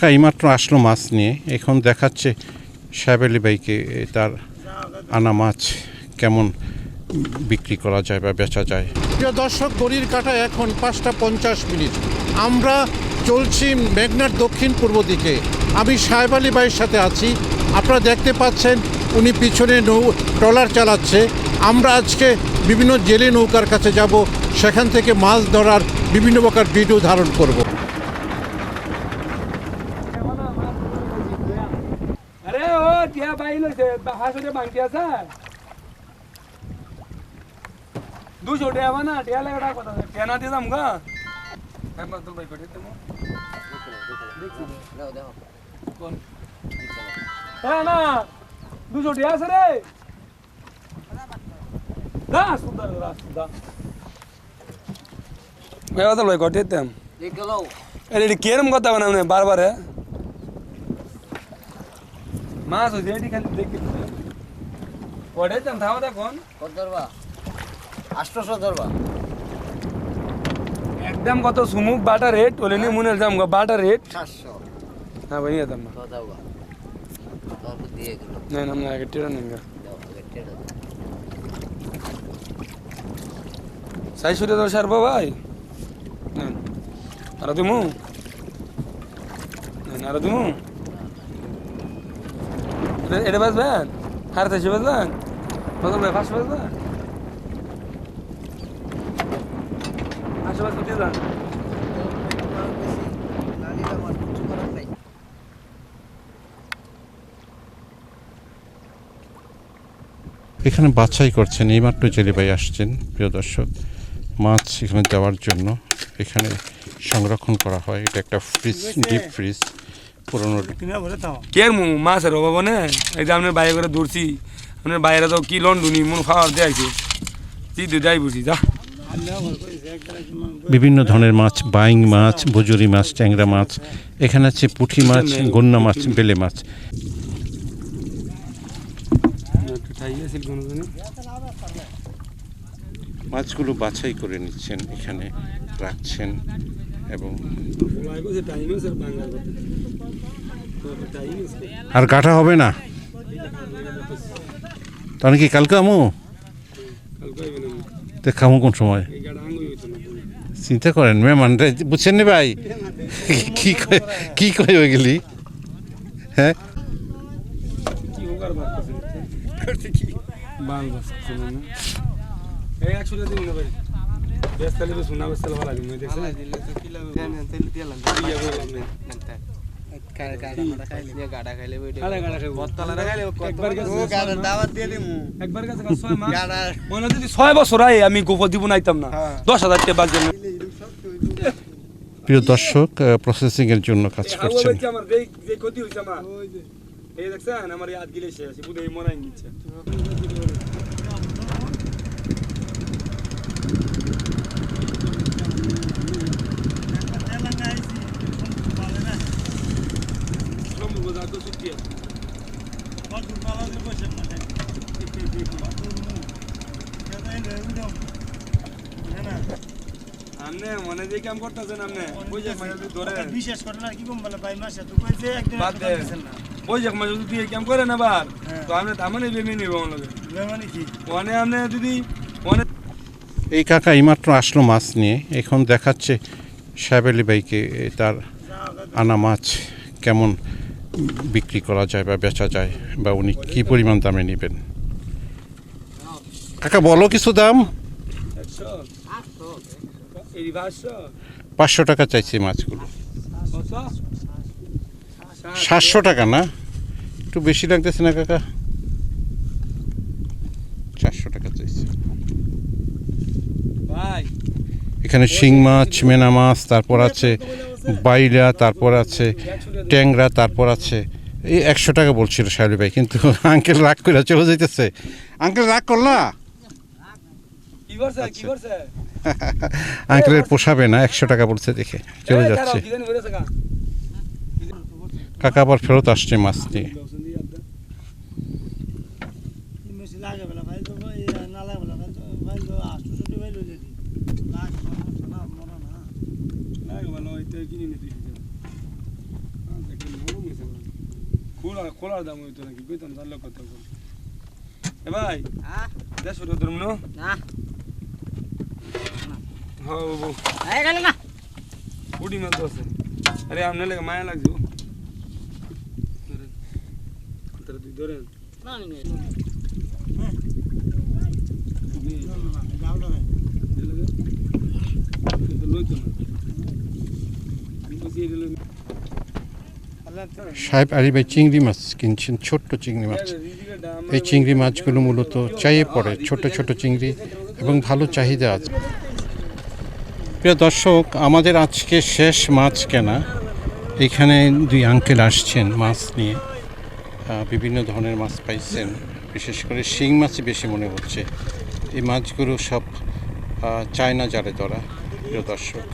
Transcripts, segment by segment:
এইমাত্র আসলো মাছ নিয়ে। এখন দেখাচ্ছে সাহেব আলী ভাইকে তার আনা মাছ কেমন বিক্রি করা যায় বা বেচা যায়। দর্শক, গড়ির কাটা এখন পাঁচটা পঞ্চাশ মিনিট। আমরা চলছি মেঘনার দক্ষিণ পূর্ব দিকে। আমি সাহেব আলী ভাইয়ের সাথে আছি। আপনারা দেখতে পাচ্ছেন, উনি পিছনে নৌ, ট্রলার চালাচ্ছে। আমরা আজকে বিভিন্ন জেলে নৌকার কাছে যাব। সেখান থেকে মাছ ধরার বিভিন্ন প্রকার ভিডিও ধারণ করব আরে ও টিয়া বাইল হইছে হাসতে বাংটি আছে দুশো টিয়া বানা টিয়া লাগা কথা টিয়া না দিলাম গা একবার তো ভাই পেটে তুমি কোন হ্যাঁ না দুশো টিয়া আছে রে দা সুন্দর দা সুন্দর ব্যবস্থা লই কটে তেম এটা কেরম কথা মানে বারবার হ্যাঁ মাছ হয়েছে এটি খালি দেখি পড়ে যান থামা দেখুন। কত ধরবা? আষ্টশো ধরবা। একদম কত সুমুক বাটা রেট ওলে নি মনে যাম বাটা রেট সাতশো। হ্যাঁ ভাই দাম গেলো। না না না আগে টেরা নিন। সাই সুরে তো সারবো ভাই। নেন আর দিমু? দিমু? এটা- বাজবেন? হার থাকছে বাজবেন? প্রথম ভাই আশেপাশে দিয়ে যান। এখানে বাছাই করছেন এইমাত্র জেলে ভাই আসছেন প্রিয় দর্শক। মাছ এখানে দেওয়ার জন্য এখানে সংরক্ষণ করা হয়। এটা একটা ফ্রিজ ডিপ ফ্রিজ পুরোনো মু? মাছের অভাব নে এই যে আপনার বাইরে করে দৌড়ছি। আপনার বাইরে তো কি লন্ডুনি মন খাওয়ার দেয়াইছে তুই তো যাই বুঝি যা। বিভিন্ন ধরনের মাছ বাইং মাছ বজুরি মাছ ট্যাংরা মাছ এখানে আছে পুঁটি মাছ গন্না মাছ বেলে মাছ। মাছগুলো বাছাই করে নিচ্ছেন এখানে রাখছেন এবং আর কাটা হবে না? তাহলে কি কালকে আমু? তো কোন সময়? চিন্তা করেন মেহমান রে- বুঝছেন নি ভাই? কি কি কয় হয়ে? গেলি হ্যাঁ ছয় বছর আয় আমি গোপর দিব নাইতাম না। দশ হাজার টাকা বাজে প্রিয় দর্শক প্রসেসিং এর জন্য কাজ করছেন। আমার যে যে ক্ষতি হয়েছে আমার। এই দেখছেন আমার ইয়াদ গিলে শেষ বুধ মরাই নিচ্ছে লম্বু বাজার তো ছুটি আছে আমনে মনে যে কাম করতেছেন আমনে বুঝে মানে ধরে। বিশেষ করে কি কম বলে ভাই মাসে তো কইছে একদিন বাদ দে। দিছেন না। মানে যদি এই কাম তো তামনে বেমে নিব আমাদের মানে কি? মনে যদি মনে এই কাকা এইমাত্র আসলো মাছ নিয়ে এখন দেখাচ্ছে সাহেব আলী ভাইকে তার আনা মাছ কেমন বিক্রি করা যায় বা বেচা যায় বা উনি কি পরিমাণ দামে নেবেন। কাকা বলো কিছু দাম। পাঁচশো? টাকা চাইছি মাছগুলো। সাতশো টাকা না? একটু বেশি লাগতেছে না কাকা? চারশো টাকা চাইছি। এখানে শিং মাছ মেনা মাছ তারপর আছে বাইলা তারপর আছে ট্যাংরা তারপর আছে। এই একশো টাকা বলছিল শাহরুখ ভাই কিন্তু আঙ্কেল রাগ করে চলে যাইতেছে। আঙ্কেল রাগ করলা? কি করছে? কি করছে? আঙ্কেলের পোষাবে না একশো টাকা পড়ছে দেখে চলে যাচ্ছে? কাকা আবার ফেরত আসছে মাছ নিয়ে। হ্যাঁ, খোলার দাম হইতো নাকি কইতাম তার লোক কথা এ ভাই হ্যাঁ? দেড়শো টাকা ধরুন না। হ্যাঁ গেল না। মাছ আছে। আরে আপনার লেগে মায়া লাগছে। তুই ধরেন সাহেব চিংড়ি মাছ কিনছেন ছোট্ট চিংড়ি মাছ। এই চিংড়ি মাছগুলো মূলত চাইয়ে পড়ে ছোট ছোট চিংড়ি এবং ভালো চাহিদা আছে। প্রিয় দর্শক, আমাদের আজকে শেষ মাছ কেনা। এখানে দুই আঙ্কেল আসছেন মাছ নিয়ে। বিভিন্ন ধরনের মাছ পাইছেন। বিশেষ করে শিং মাছই বেশি মনে হচ্ছে। এই মাছগুলো সব চায়না জালে ধরা, প্রিয় দর্শক।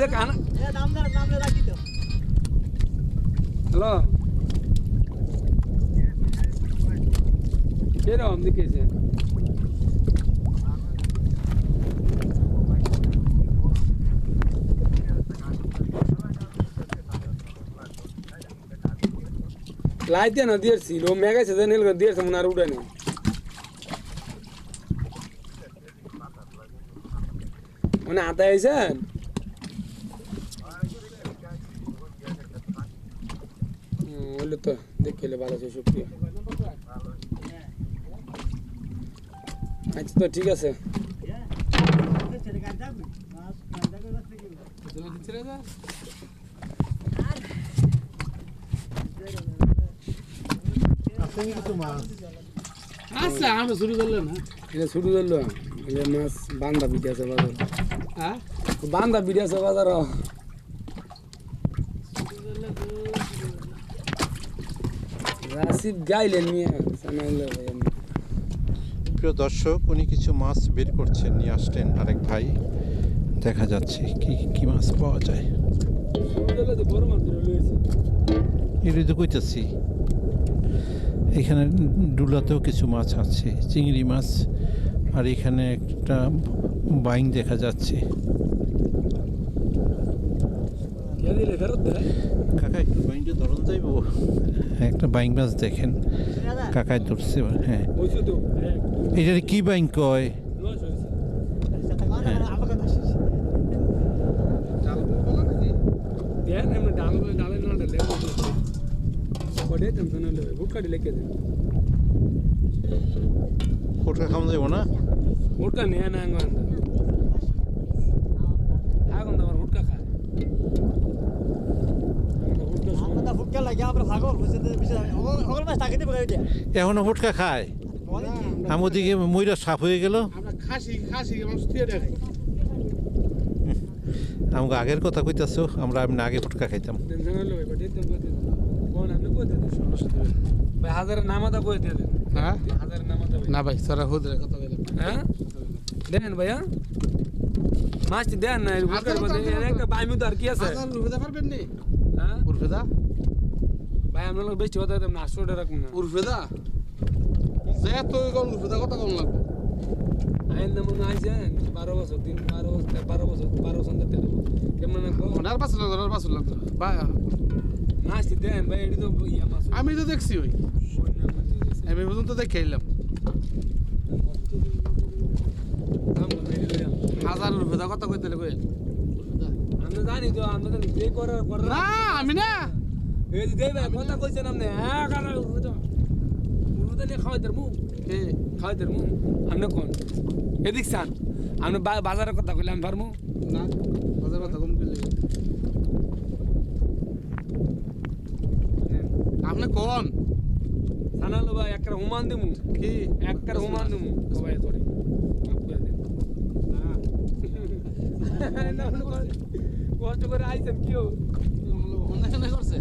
যে কানা হ্যালো কীরকম দেখেছে লাইতে না দিয়েছি লো মেগাইছে যে নীল দিয়েছে মনে আর উঠে নেই মানে আতা আইছেন বলল তো দেখলে ভালো আছে শুক্রিয়া আচ্ছা তো ঠিক আছে। আচ্ছা আমি শুরু করলেন না এটা শুরু করল এটা মাছ বান্দা বিটে আছে বাজার। হ্যাঁ? বান্দা বিটে আছে বাজার রাশিদ গাইলেন নিয়ে প্রিয় দর্শক উনি কিছু মাছ বের করছেন নিয়ে আসলেন আরেক ভাই। দেখা যাচ্ছে কি কি মাছ পাওয়া যায়। এগুলি তো কইতেছি। এখানে ডুলাতেও কিছু মাছ আছে চিংড়ি মাছ আর এখানে একটা বাইং দেখা যাচ্ছে। ফেরত দেয় কাকা একটু বাইংটা ধরন যাইব? একটা বাইং মাছ দেখেন। কাকায় ধরছে হ্যাঁ। তো এটার কি বাইং কয়? এমনি ডাল ডালে না? ফোটা খাওয়া না এখনও ফুটকা খায়। আমার ওদিকে ময়ূরা সাফ হয়ে গেল। আমরা খাসি খাসি মাছ দিয়ে দেখাই আমাকে আগের কথা কইতাছো আমরা আমি আগে ফুটকা খাইতাম। হ্যাঁ? না ভাই সারা হুদরে কথা হ্যাঁ? দেন ভাইয়া। মাছটি দেন না বাইমু তো আর কি আছে? হাজার উর্ফেদা পারবেন হ্যাঁ? ভাই আমরা লোক বেশি কথা দেন না আটশো টাকা রাখুন না। উর্ফেদা? যে তুই কোন উর্ফেদা কথা কম লাগবে। আইন না মনে আইছেন বারো বছর তিন বারো বছর বারো বছর বারো বছর তেরো কেমন রাখব ওনার পাঁচ লাখ ওনার পাঁচ লাখ ভাই মাছটি দেন ভাই এটি তো ইয়া মাছ। আমি তো দেখছি ওই। আমি পর্যন্ত দেখে এলাম। হাজার উর্ফেদা কথা কইতে কই আমরা জানি তো আমরা জানি যে করার না আমি না। এই যে দেবে কথা কইছেন আপনি হ্যাঁ। কারা উঠো উঠো নিয়ে খাওয়াই দেবো। কে? খাওয়াই দেবো। আপনি কোন? এদিক চান আপনি বাজারের কথা কইলে আমি পারব না কথা কম করলে আপনি কোন? সানালো ভাই একটা হুমান দিমু। কি? একটা হুমান দিমু। সবাই করে কষ্ট করে আইছেন অন্যায় করছে?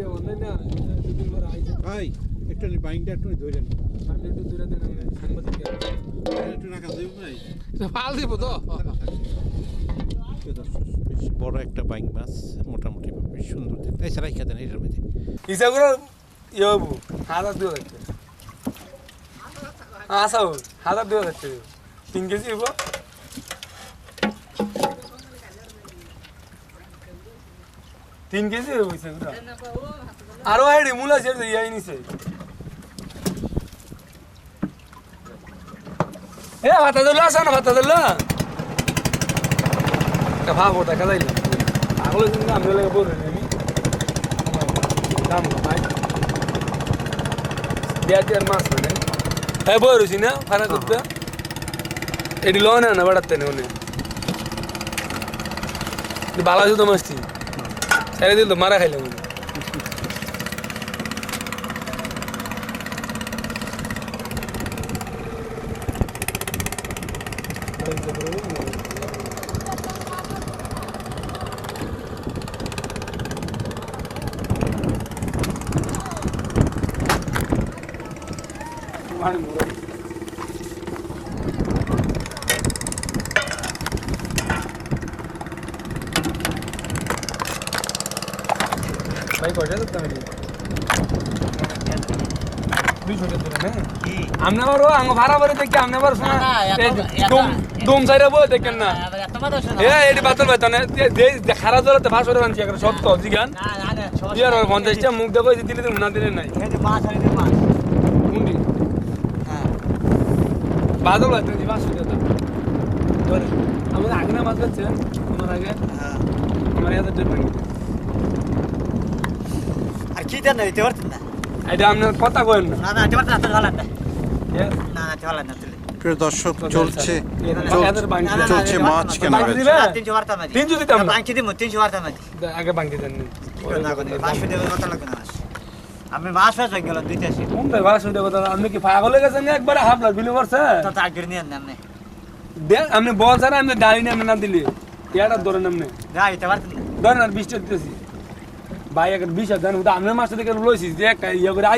এটা অন্যায় না এটা দুদিন পরে ভাই একটু বাইংটা একটু ধরে আপনি একটু দূরে দেন আমি সাংবাদিক একটু রাখা যাইব ভাই। ভালো দিব তো। বেশ বড় একটা বাইং মাছ মোটামুটি বেশ সুন্দর দেখতে। সারাই খেতেন এটার মধ্যে। হিসাব করে ইয়ে হব হাজার দুই হাজার আসা হাজার দুই হাজার তিন কেজি হব। তিন কেজি করে আরও হাইডি মূলা ছেড়ে ইয়াই নিছে এ ভাতা দিল আসা না ভাতা দিল ভাব ওটা কাদাইলাম আগলে কিন্তু আমি লাগে বলে আমি দাম ভাই। দেড় দেড় মাস মানে। হ্যাঁ বই রয়েছি না ভাড়া করতে? এটি লোন না বাড়াতে না ওনে বালা শুধু মাসছি ছেড়ে দিল তো মারা খাইলাম উনি। পানি দুইশো টাকা ধরে না আমনে আবার আঙ্গ ভাড়া বাড়ি দেখি আমনে আবার শোনা না, দুম দুম সাইরা বই দেখেন। এ এটি বাতল বাইতো যে খারা জলতে ভাসরে বানছি একটা সত্য জিগান ইয়ার নাই। পঞ্চাশটা মুখ দেখো দিলে তো না দিলে নাই যে যে। মুন্ডি হ্যাঁ। বাদল জি ভাসরে দাদা ধরে আমাদের আগে না মাছ যাচ্ছে আমার আগে। আমার এত ডেট দেন দিতে পারতেন না? এটা আপনার কথা কইেন না না, না, দিতে তো ভালো না। না, না, ভালো না, প্রিয় দর্শক তো চলছে চলছে মাছ কেনা দিবে? না, তিনশো বার্তা মাঝি। তিনশো দিতাম না। দিব, তিনশো বার্তা মাঝি। আগে বাংকি দেন? পাঁচশো দেবে, কত লাগবে না আমি মাছ হয়ে গেলাম দুইটা আসি কোন ভাই ভাড়া শুনতে কথা আপনি কি পাগল হয়ে গেছেন একবার হাফ লাখ বিলি করছে তো তার জন্য নিয়ে নেন দেখ আপনি বল আপনি গাড়ি নিয়ে না দিলে ইয়াটা ধরেন আপনি দিতে পারতেন ধরেন আর বিশটা দিতেছি ভাই একটা বিশ হাজার দেন আপনার মাছটা দেখে লইছি যে একটা ইয়ে করে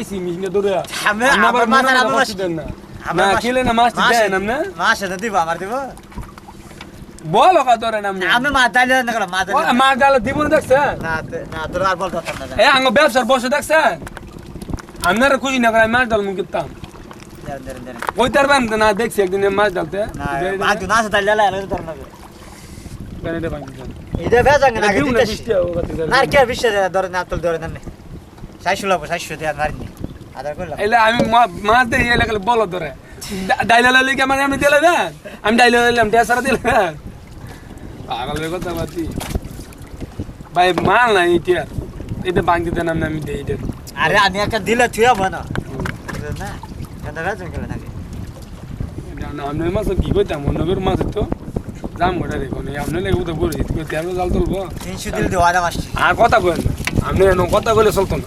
ধরে। আমি আপনি আবার আমার মনে আমার মাছ মাছ দেন না। আমার না খেলে না মাছ- দেন আপনি মাছ এনে দিব আমার দিব। বল ওকা ধরেন আপনি আমি ডাইলে না ডাইলে মাছ ডালে দিব না দেখছেন না না তোর আর বলতে পারতাম না এ আঙ্গ ব্যবসার বসে দেখছেন আপনারা খুশি না করে মাছ ডাল মুখ দেন ওই তার না দেখছি একদিন মাছ ডালতে। না মাছ না ডাইলে লাগে তোর না। গাড়িটা ভাঙি দেন এটা ভেজাঙ্গ না না না আর কি আর বিশ্বে ধরে না তোর ধরে না। সাইশো লাগবো সাইশো দিয়ে মারিনি আদার করলাম। এলে আমি মাছ দিয়ে এলে গেলে বলো ধরে। ডাইলা লাইলে কি আমার আমি দিলে দেন আমি ডাইলা লাইলাম টেসারা দিলে দেন পাগলের কথা বাতি ভাই মাল না এটা এটা ভাঙতে দেন আমি আমি দিই এটা। আরে আমি একটা দিলে থুয়া বনা না। ভেজাঙ্গ গেল নাকি আপনার মাছ কি করতাম অন্যবের মাছ তো। দাম ঘটা দেখুন আপনি লেগে তো বলে তেল জাল তুলবো। তিনশো দিলে দেওয়া আসছে। আর কথা বলেন আপনি কথা বলে চলতো না।